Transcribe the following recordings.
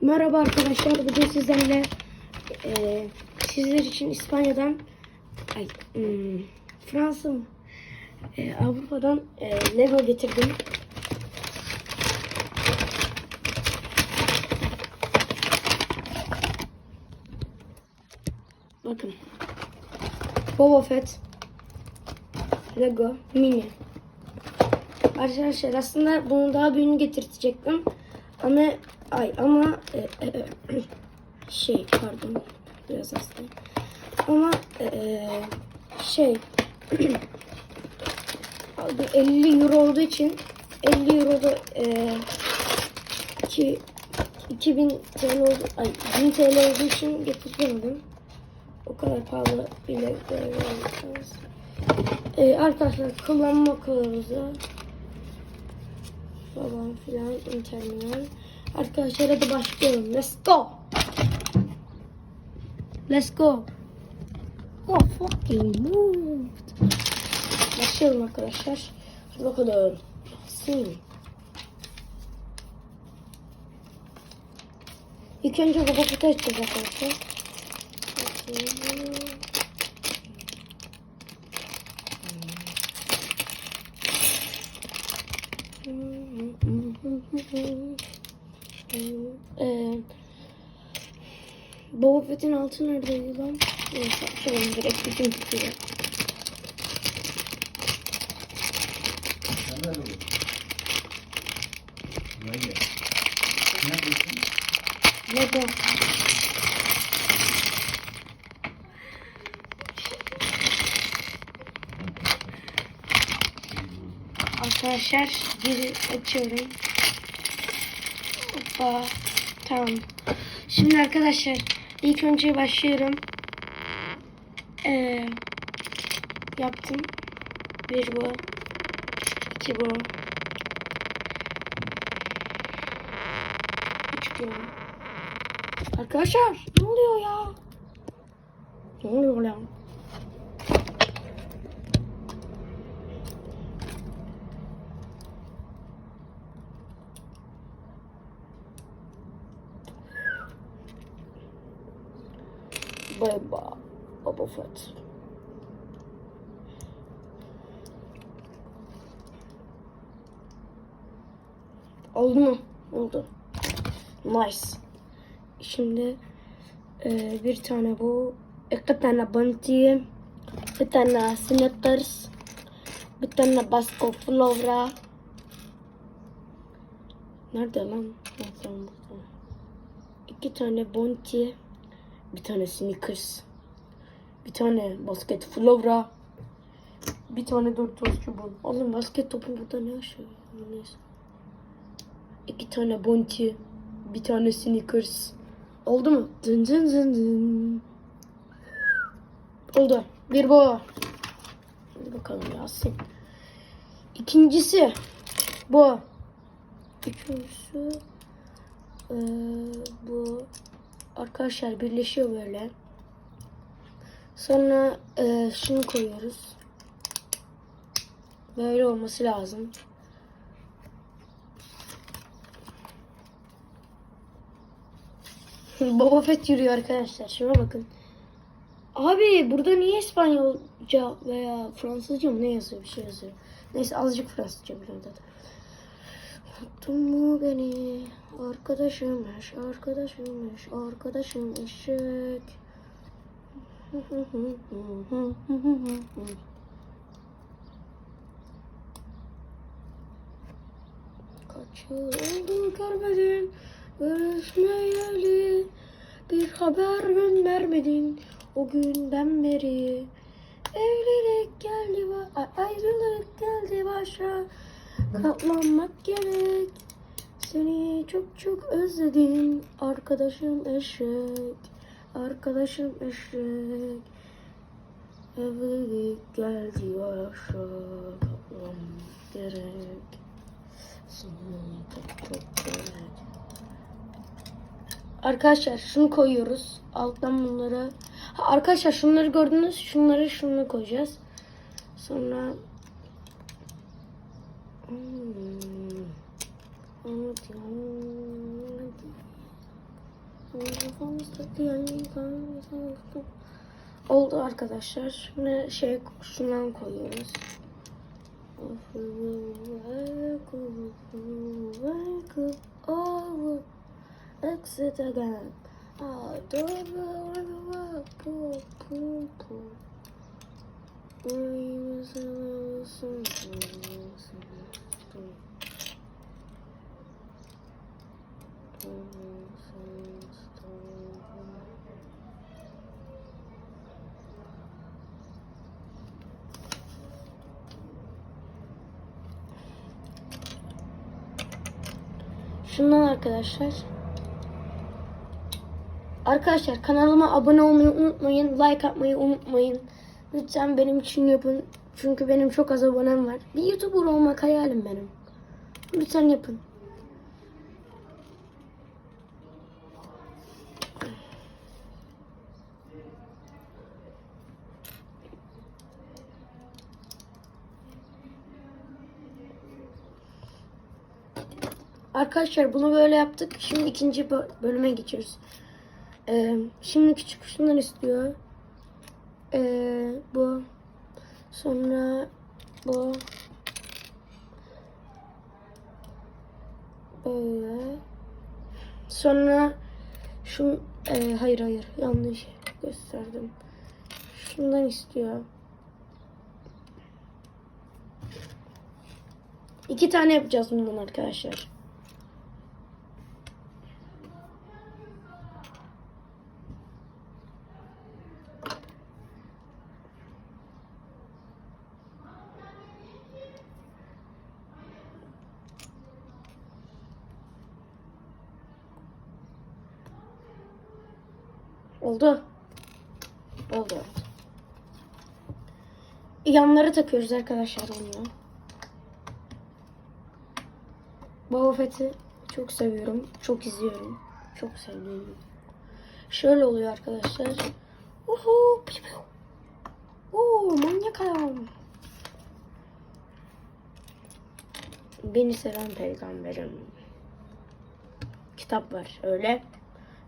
Merhaba arkadaşlar. Bugün sizlerle eee, sizler için İspanya'dan ay, hmm, Fransa mı? Eee, Avrupa'dan eee, Lego getirdim. Bakın. Boba Fett Lego Mini. Arkadaşlar aslında bunu daha büyüğünü getirtecektim. Ama ay ama e, e, e, şey pardon biraz hastayım. Ama e, şey 50 euro olduğu için 50 euro da e, ki 2000 TL oldu, ay 1000 TL olduğu için getirmedim. O kadar pahalı bile göremiyorsunuz. E, arkadaşlar kullanma kılavuzu falan filan interminal. Arkadaşlar hadi başlayalım. Let's go. Let's go. Oh fucking moved. Başlayalım arkadaşlar. Hadi bakalım. Sil. İlk önce baba kutu açacağız arkadaşlar. Bakayım. Ee, Boba Fett'in altı neredeydi lan? Neyse açalım direkt bütün kutuyu. Nerede bu? Arkadaşlar geri açıyorum. Hoppa. Tamam. Şimdi arkadaşlar ilk önce başlıyorum. Ee, yaptım. Bir bu. iki bu. Üç bu. Arkadaşlar ne oluyor ya? Ne oluyor lan? Baba, Baba Fett. Oldu mu? Oldu. Nice. Şimdi e, bir tane bu, iki tane Bunty, bir tane Snickers, bir tane Basco Flora. Nerede lan? Tamam, burada. İki tane Bunty, bir tane Snickers, bir tane basket Flora, bir tane Doritos çubuğu. Oğlum basket topu burada ne yaşıyor? Neyse. İki tane Bunty, bir tane Snickers. Oldu mu? Dın dın dın dın. Oldu. Bir bu. Hadi bakalım Yasin. İkincisi bu. Üçüncüsü eee, bu. Arkadaşlar birleşiyor böyle. Sonra eee, şunu koyuyoruz. Böyle olması lazım. Boba Fett yürüyor arkadaşlar. Şuna bakın. Abi burada niye İspanyolca veya Fransızca mı ne yazıyor bir şey yazıyor. Neyse azıcık Fransızca biliyorum zaten. Unuttun mu beni? Arkadaşımmış, arkadaşımmış, arkadaşım eşek. Kaç yıl oldu görmedin görüşmeyeli Bir haber göndermedin o günden beri Evlilik geldi ayrılık geldi başa Katlanmak gerek Seni çok çok özledim Arkadaşım eşek Arkadaşım eşek Evlilik geldi başa Katlanmak gerek Seni çok çok gerek Arkadaşlar şunu koyuyoruz. Alttan bunları. Arkadaşlar şunları gördünüz. Şunları şunu koyacağız. Sonra. Oldu arkadaşlar. Şimdi şey şundan koyuyoruz. Exit again. Ah, Şundan arkadaşlar. Arkadaşlar kanalıma abone olmayı unutmayın. Like atmayı unutmayın. Lütfen benim için yapın. Çünkü benim çok az abonem var. Bir YouTuber olmak hayalim benim. Lütfen yapın. Arkadaşlar bunu böyle yaptık. Şimdi ikinci bö- bölüme geçiyoruz. Ee, şimdi küçük şundan istiyor. Ee, bu. Sonra bu. Böyle. Sonra şu e, hayır hayır yanlış gösterdim. Şundan istiyor. İki tane yapacağız bundan arkadaşlar. Oldu. Oldu. Yanları takıyoruz arkadaşlar onu. Boba Fett'i çok seviyorum. Çok izliyorum. Çok seviyorum. Şöyle oluyor arkadaşlar. Uhu, piu piu. Oo, manyak adam. Beni seven peygamberim. Kitap var öyle.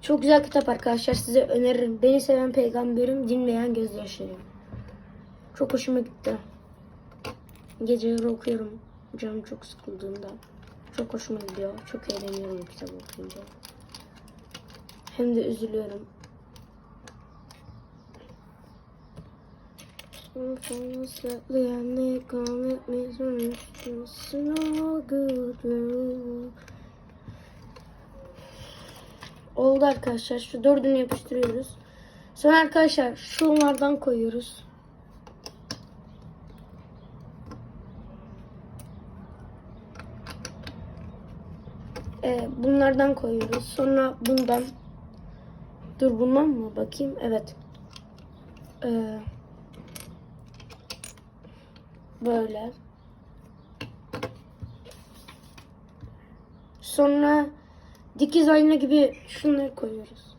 Çok güzel kitap arkadaşlar size öneririm. Beni seven peygamberim, dinleyen gözyaşları. Çok hoşuma gitti. Geceleri okuyorum. Canım çok sıkıldığında. Çok hoşuma gidiyor. Çok eğleniyorum kitap okuyunca. Hem de üzülüyorum. Oldu arkadaşlar. Şu dördünü yapıştırıyoruz. Sonra arkadaşlar şunlardan koyuyoruz. Ee, bunlardan koyuyoruz. Sonra bundan. Dur bundan mı? Bakayım. Evet. Ee, böyle. Sonra dikiz ayna gibi şunları koyuyoruz.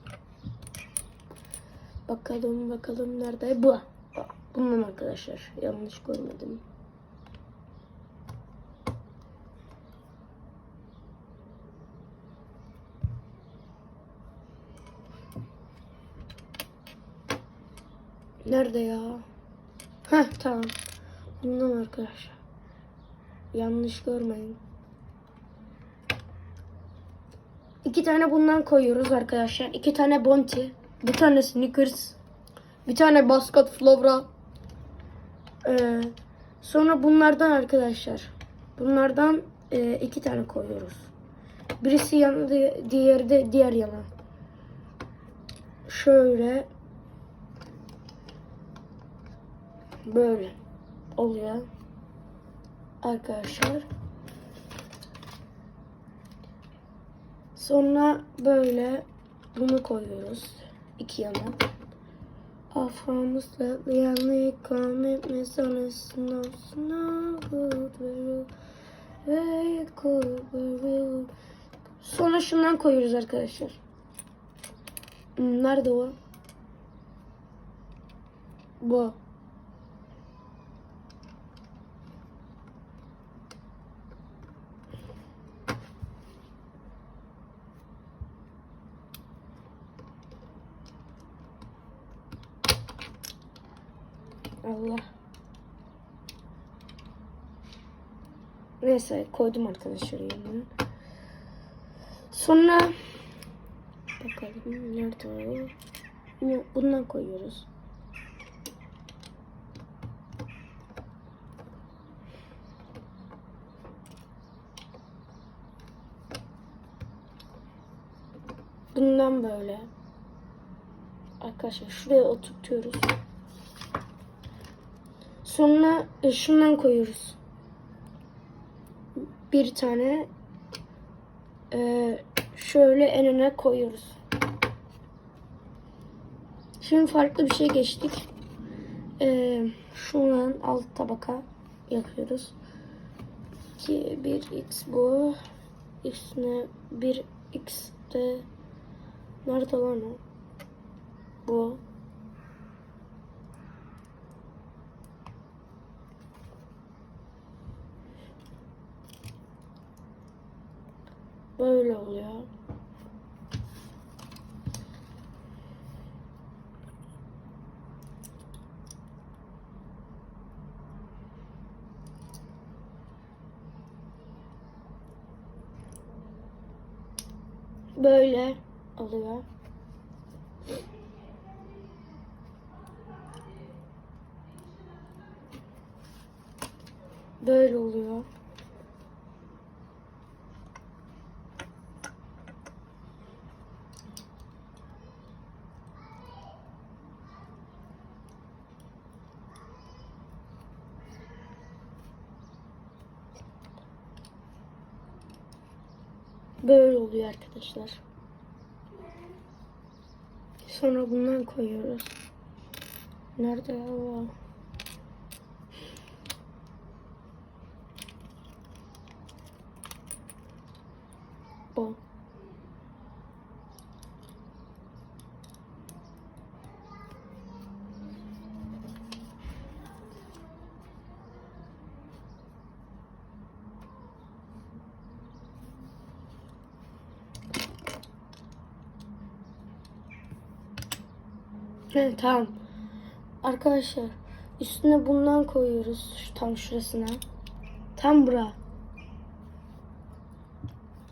Bakalım bakalım nerede? Bu. Bundan arkadaşlar. Yanlış görmedim. Nerede ya? Heh tamam. Bundan arkadaşlar. Yanlış görmeyin. İki tane bundan koyuyoruz arkadaşlar. İki tane Bounty. Bir tane Snickers. Bir tane Basket Flora. Ee, sonra bunlardan arkadaşlar. Bunlardan e, iki tane koyuyoruz. Birisi yanı diğeri de diğer yana. Şöyle. Böyle oluyor. Arkadaşlar. Sonra böyle bunu koyuyoruz iki yana. Afamız slightly commitments on a snow snow good very very good very Sonra şundan koyuyoruz arkadaşlar. Nerede o? Bu. Neyse koydum arkadaşlar yerine. Sonra bakalım nerede o? Bundan koyuyoruz. Bundan böyle. Arkadaşlar şuraya oturtuyoruz. Sonra e, şundan koyuyoruz. Bir tane e, şöyle en öne koyuyoruz. Şimdi farklı bir şey geçtik. E, şundan alt tabaka yapıyoruz. 2 1x bu. Üstüne 1x de nerede lan o? Bu. Böyle oluyor. Böyle oluyor. Böyle oluyor. Böyle oluyor arkadaşlar. Sonra bundan koyuyoruz. Nerede ya Evet tamam. Arkadaşlar üstüne bundan koyuyoruz şu tam şurasına. Tam bura.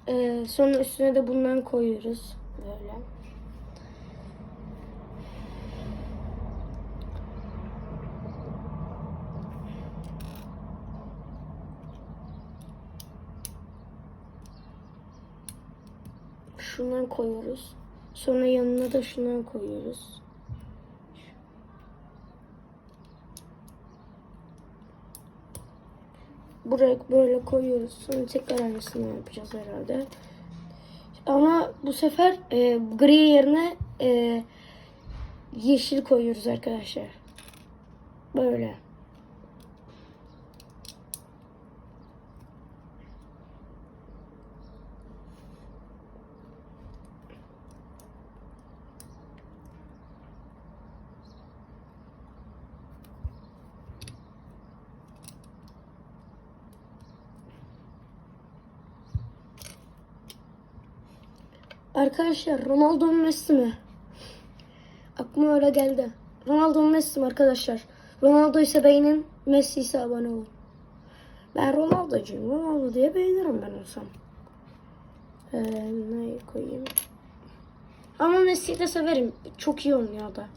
Ee, sonra üstüne de bundan koyuyoruz. Böyle. Şundan koyuyoruz. Sonra yanına da şundan koyuyoruz. Buraya böyle koyuyoruz. Sonra tekrar aynısını yapacağız herhalde. Ama bu sefer e, gri yerine e, yeşil koyuyoruz arkadaşlar. Böyle. Arkadaşlar Ronaldo Messi mi? Aklıma öyle geldi. Ronaldo Messi arkadaşlar? Ronaldo ise beğenin, Messi ise abone olun. Ben Ronaldo'cuyum. Ronaldo diye beğenirim ben olsam. Ee, ne koyayım? Ama Messi'yi de severim. Çok iyi oynuyor da.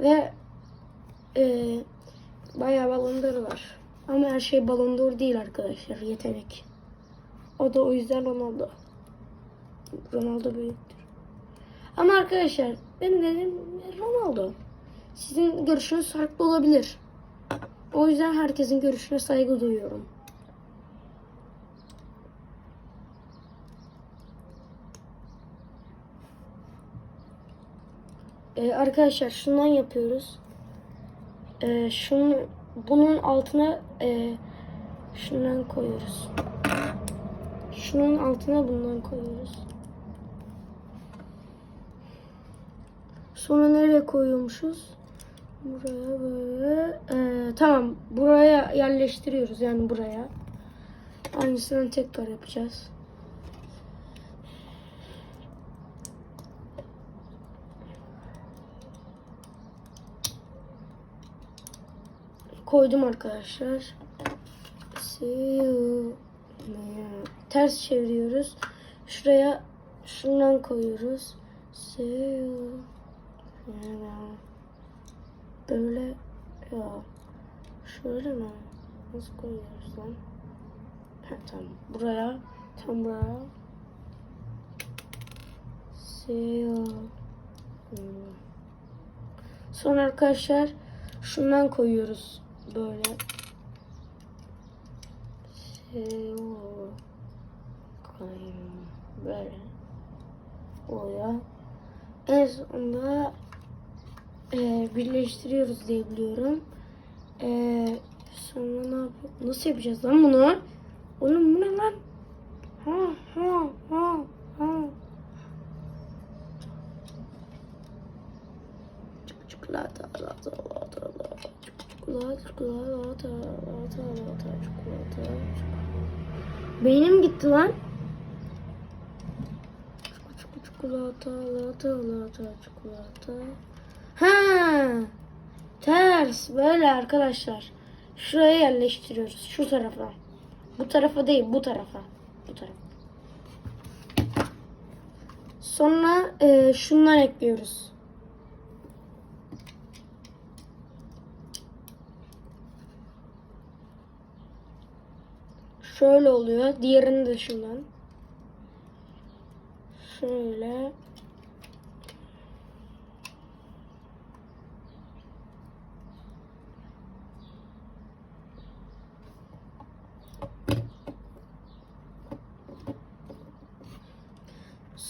Ve e, bayağı balon d'Or var. Ama her şey balon d'Or değil arkadaşlar. Yetenek. O da o yüzden Ronaldo. Ronaldo büyüktür. Ama arkadaşlar benim dediğim Ronaldo. Sizin görüşünüz farklı olabilir. O yüzden herkesin görüşüne saygı duyuyorum. Ee, arkadaşlar şundan yapıyoruz. Ee, şunu bunun altına e, şundan koyuyoruz. Şunun altına bundan koyuyoruz. Sonra nereye koyuyormuşuz? Buraya böyle. Ee, tamam. Buraya yerleştiriyoruz. Yani buraya. Aynısını tekrar yapacağız. koydum arkadaşlar. Ters çeviriyoruz. Şuraya şundan koyuyoruz. You. Böyle ya. Şöyle mi? Nasıl koyuyoruz? Ha, tamam. Buraya. Tam buraya. Hmm. Sonra arkadaşlar şundan koyuyoruz böyle. Böyle. Oraya. En sonunda e, birleştiriyoruz diye biliyorum. E, sonra ne yapıyor? Nasıl yapacağız lan bunu? Oğlum bu ne lan? Ha ha ha ha. Çikolata, lata, lata, lata, çikolata, çikolata, lata, lata, çikolata. Beynim gitti lan. Çikolata, çikolata, lata, lata, çikolata. Ha! Ters böyle arkadaşlar. Şuraya yerleştiriyoruz. Şu tarafa. Bu tarafa değil, bu tarafa. Bu tarafa. Sonra e, şundan ekliyoruz. Şöyle oluyor. Diğerini de şundan. Şöyle.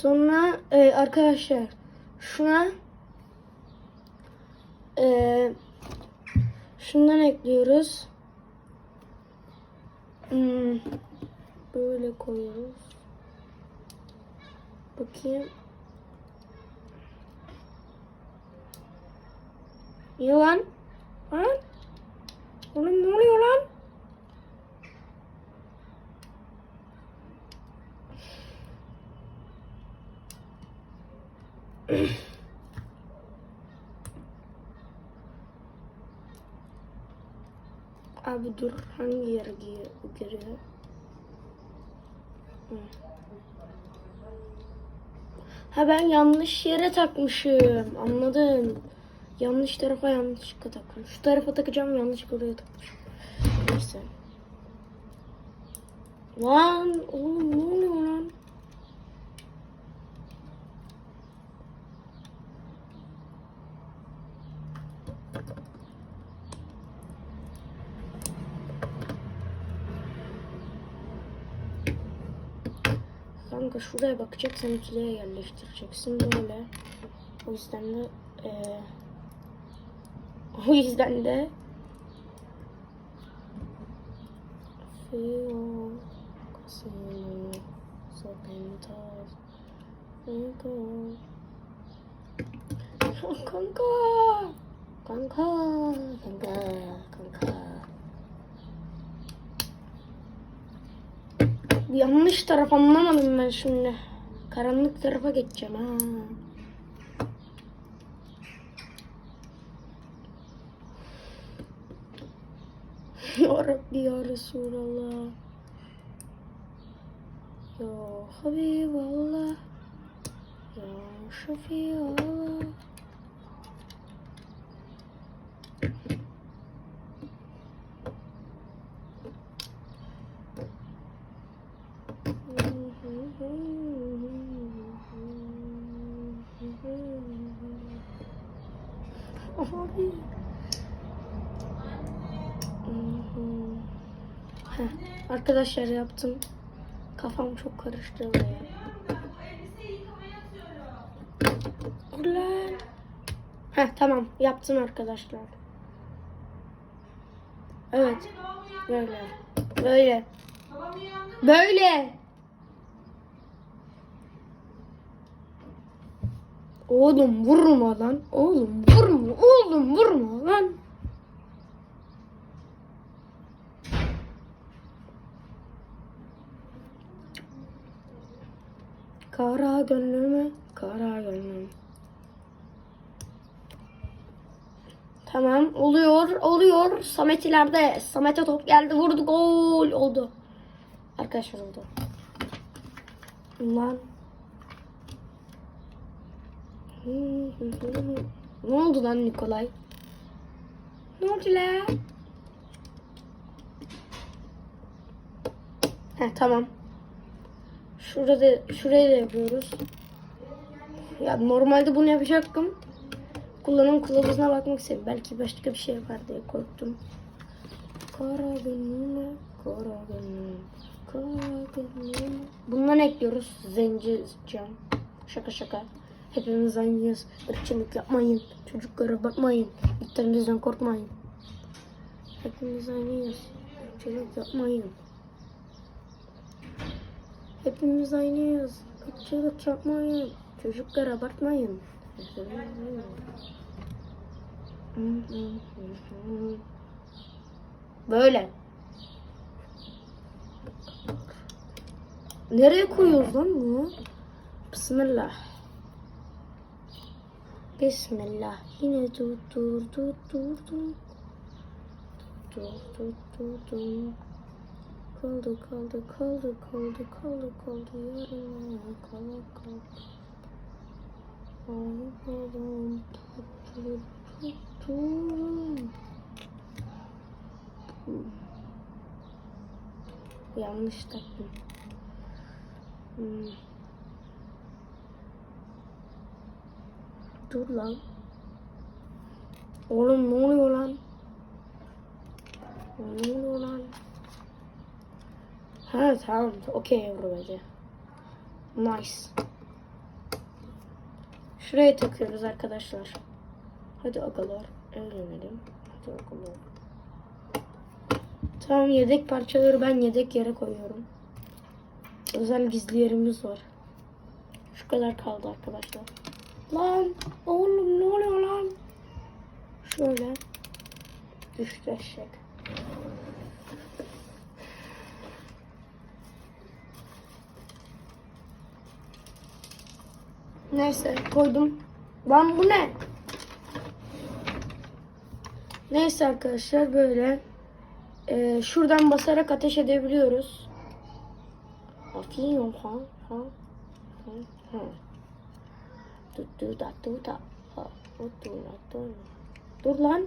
Sonra e, arkadaşlar şuna e, şundan ekliyoruz. Hmm, böyle koyuyoruz. Bakayım. İyi lan. Lan. Oğlum ne oluyor lan? Abi dur hangi yere gi- giriyor? Ha ben yanlış yere takmışım. Anladım. Yanlış tarafa yanlışlıkla takmışım. Şu tarafa takacağım yanlış oraya takmışım. Neyse. Lan oğlum ne oluyor lan? Kanka şuraya bakacaksın ikiliye yerleştireceksin. Böyle. O yüzden de eee, o yüzden de Kanka Kanka. Kanka. Kanka. Kanka Yanlış taraf anlamadım ben şimdi. Karanlık tarafa geçeceğim ha. Ya Rabbi ya Resulallah. Ya Habiballah. Ya Şefiallah. Arkadaşlar yaptım. Kafam çok karıştı oraya. Ulan. Heh, tamam yaptım arkadaşlar. Evet. Böyle. Böyle. Böyle. Oğlum vurma lan. Oğlum vurma. Oğlum vurma lan. Kara gönlüme, kara gönlüm. Tamam oluyor oluyor. Samet ileride. Samet'e top geldi vurdu gol oldu. Arkadaşlar oldu. Lan. Ne oldu lan Nikolay? Ne oldu lan? He tamam. Şurada şurayı da yapıyoruz. Ya normalde bunu yapacaktım. Kullanım kılavuzuna bakmak istedim. Belki başka bir şey yapar diye korktum. Kara gönlüme, kara gönlüm, kara gönlüm. Bundan ekliyoruz. Zenci. Şaka şaka. Hepimiz aynıyız. Irkçılık yapmayın. Çocuklara bakmayın. İlklerinizden korkmayın. Hepimiz aynıyız. Irkçılık yapmayın. Hepimiz aynıyız. Irkçılık yapmayın. Çocuklara abartmayın. Böyle. Nereye koyuyoruz lan bunu? Bismillah. Bismillah. Yine dur dur dur dur dur. Dur dur dur dur. Kaldı kaldı kaldı kaldı kaldı kaldı yarına kaldı kaldı. Ağladım tuttum tuttum. Yanlış taktım. Hmm. Dur lan. Oğlum ne oluyor lan? Ne oluyor lan? Ha tamam. Okey yavru bence. Nice. Şuraya takıyoruz arkadaşlar. Hadi agalar. Evlenelim. Hadi agalar. Tamam yedek parçaları ben yedek yere koyuyorum. Özel gizli yerimiz var. Şu kadar kaldı arkadaşlar. Lan oğlum ne oluyor lan? Şöyle. Düştü eşek. Neyse koydum. Lan bu ne? Neyse arkadaşlar böyle. Ee, şuradan basarak ateş edebiliyoruz. Bakayım ha ha ha ha. Du du da du da. Ha, o du da du. Dur lan.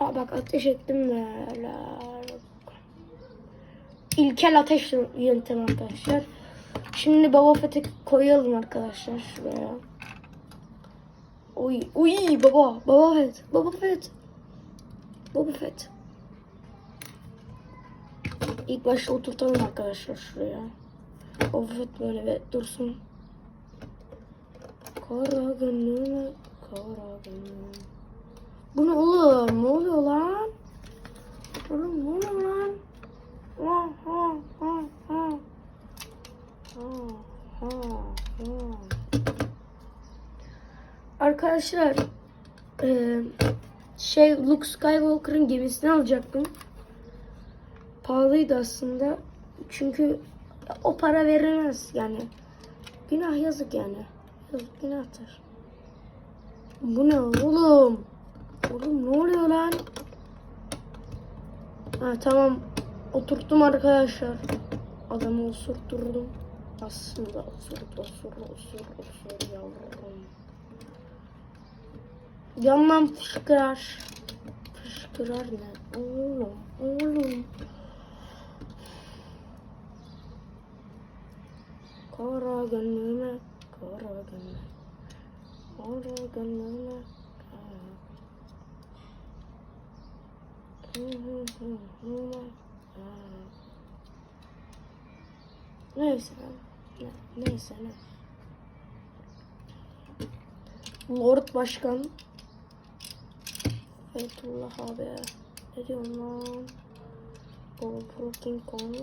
Aa bak ateş ettim böyle. İlkel ateş yöntemi arkadaşlar. Şimdi baba feti koyalım arkadaşlar şuraya. Uy, uy baba, baba fet, baba fet. Baba fet. İlk başta oturtalım arkadaşlar şuraya. Baba fet böyle ve dursun. Kara gönlüme, kara gönlüm. Bu ne oğlum? Ne oluyor lan? Oğlum ne oluyor lan? Arkadaşlar eee, şey Luke Skywalker'ın gemisini alacaktım. Pahalıydı aslında. Çünkü o para verilmez yani. Günah yazık yani. Yazık günahtır. Bu ne oğlum? Oğlum ne oluyor lan? Ha tamam. Oturttum arkadaşlar. Adamı osurtturdum. Aslında osur, osur, osur, osur yavrum. Yandan fışkırar. Fışkırar ne? Oğlum, oğlum. Kara gönlüme, kara gönlüme. Kara gönlüme, kara. Hı. Neyse. Ne, neyse ne. Lord Başkan. Fethullah abi. Ne diyorsun lan? GoPro King Kong.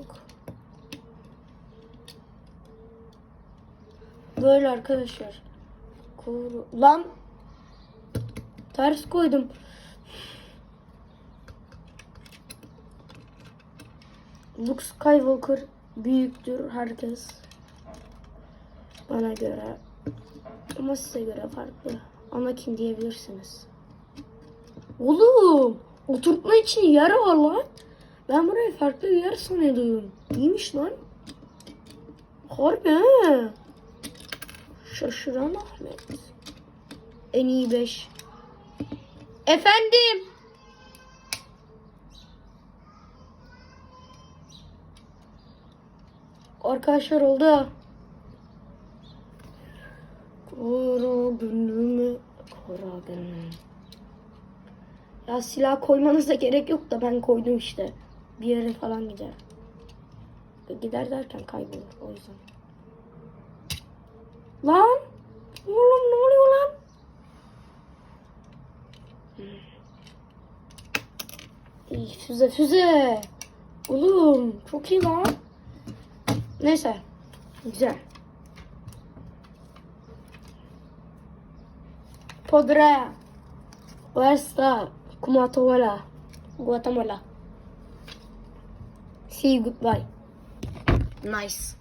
Böyle arkadaşlar. Kuru... Lan. Ters koydum. Luke Skywalker büyüktür herkes. Bana göre Ama size göre farklı. Anakin diyebilirsiniz. Oğlum oturtma için yer var lan. Ben burayı farklı bir yer sanıyordum. İyiymiş lan. Harbi he. Şaşıran Ahmet. En iyi 5. Efendim. Arkadaşlar oldu. Kara günümü kara günüm. Ya silah koymanıza gerek yok da ben koydum işte. Bir yere falan gider. Gider derken kaybolur o yüzden. Lan! Oğlum ne oluyor lan? İyi, füze füze. Oğlum çok iyi lan. Neyse. Güzel. Podrá o esta Guatemala. Guatemala. See you, goodbye. Nice.